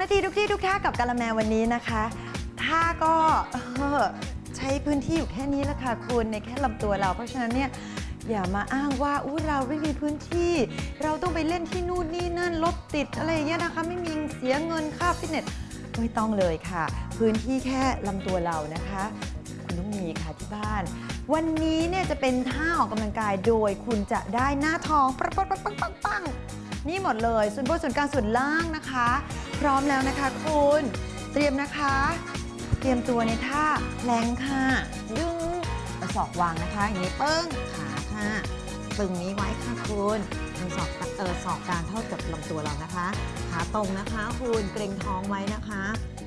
นาทีทุกที่ทุกท่ากับกาละแมวันนี้นะคะท่าก็ใช้พื้นที่อยู่แค่นี้ละค่ะคุณในแค่ลำตัวเรา เพราะฉะนั้นเนี่ยอย่ามาอ้างว่าอู้เราไม่มีพื้นที่ เราต้องไปเล่นที่นู่นนี่นั่นรถติดอะไรอย่างเงี้ยนะคะไม่มีเสียเงินค่าฟิตเนสไม่ต้องเลยค่ะ พื้นที่แค่ลำตัวเรานะคะ คุณต้องมีค่ะที่บ้าน วันนี้เนี่ยจะเป็นท่าออกกำลังกายโดยคุณจะได้หน้าท้องปังปังปังปังปังนี่หมดเลย ส่วนบนส่วนกลางส่วนล่างนะคะ พร้อมแล้วนะคะคุณ เตรียมนะคะ เตรียมตัวในท่าแพลงค่ะดึงเอาศอกวางนะคะอย่างนี้เปิ้งขาค่ะตึงนี้ไว้ค่ะคุณมือศอกเออศอกกางเท่ากับลำตัวเรานะคะ ขาตรงนะคะคุณเกรงท้องไว้นะคะ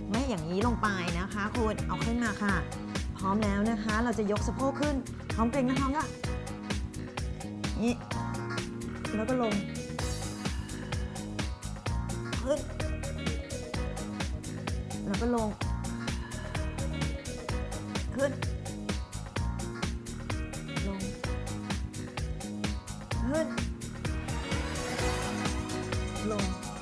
ไม่อย่างนี้ลงไปนะคะ คุณเอาขึ้นมาค่ะ พร้อมแล้วนะคะ เราจะยกสะโพกขึ้นท้องเกรงนะท้องก็นี่แล้วก็ลงขึ้น แล้วก็ลง ขึ้น ลง ขึ้น ลง